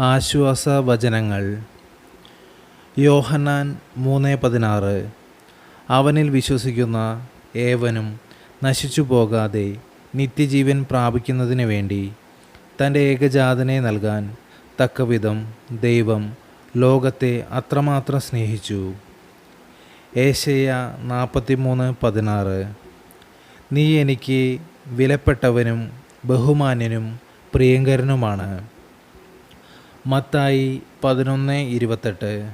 ആശ്വാസവചനങ്ങൾ. യോഹന്നാൻ മൂന്ന് പതിനാറ്. അവനിൽ വിശ്വസിക്കുന്ന ഏവനും നശിച്ചു പോകാതെ നിത്യജീവൻ പ്രാപിക്കുന്നതിന് വേണ്ടി തന്റെ ഏകജാതനെ നൽകാൻ തക്കവിധം ദൈവം ലോകത്തെ അത്രമാത്രം സ്നേഹിച്ചു. ഏശയ നാൽപ്പത്തിമൂന്ന് പതിനാറ്. നീ എനിക്ക് വിലപ്പെട്ടവനും ബഹുമാന്യനും പ്രിയങ്കരനുമാണ്. മത്തായി പതിനൊന്ന് ഇരുപത്തെട്ട്.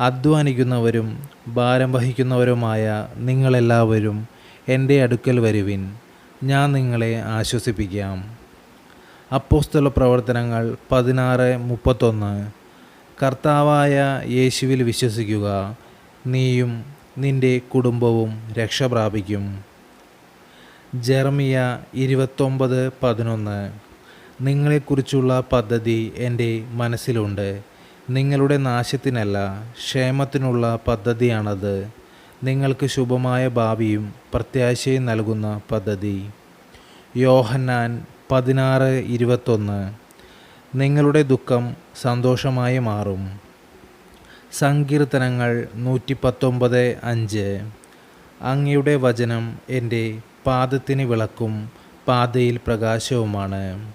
അധ്വാനിക്കുന്നവരും ഭാരം വഹിക്കുന്നവരുമായ നിങ്ങളെല്ലാവരും എന്റെ അടുക്കൽ വരുവിൻ. ഞാൻ നിങ്ങളെ ആശ്വസിപ്പിക്കാം. അപ്പോസ്തല പ്രവർത്തനങ്ങൾ പതിനാറ് മുപ്പത്തൊന്ന്. കർത്താവായ യേശുവിൽ വിശ്വസിക്കുക. നീയും നിന്റെ കുടുംബവും രക്ഷ പ്രാപിക്കും. ജെറമിയ ഇരുപത്തൊമ്പത് പതിനൊന്ന്. നിങ്ങളെക്കുറിച്ചുള്ള പദ്ധതി എന്റെ മനസ്സിലുണ്ട്. നിങ്ങളുടെ നാശത്തിനല്ല ക്ഷേമത്തിനുള്ള പദ്ധതിയാണത്. നിങ്ങൾക്ക് ശുഭമായ ഭാവിയും പ്രത്യാശയും നൽകുന്ന പദ്ധതി. യോഹന്നാൻ പതിനാറ് ഇരുപത്തൊന്ന്. നിങ്ങളുടെ ദുഃഖം സന്തോഷമായി മാറും. സങ്കീർത്തനങ്ങൾ നൂറ്റി പത്തൊമ്പത് അഞ്ച്. അങ്ങയുടെ വചനം എന്റെ പാദത്തിന് വിളക്കും പാതയിൽ പ്രകാശവുമാണ്.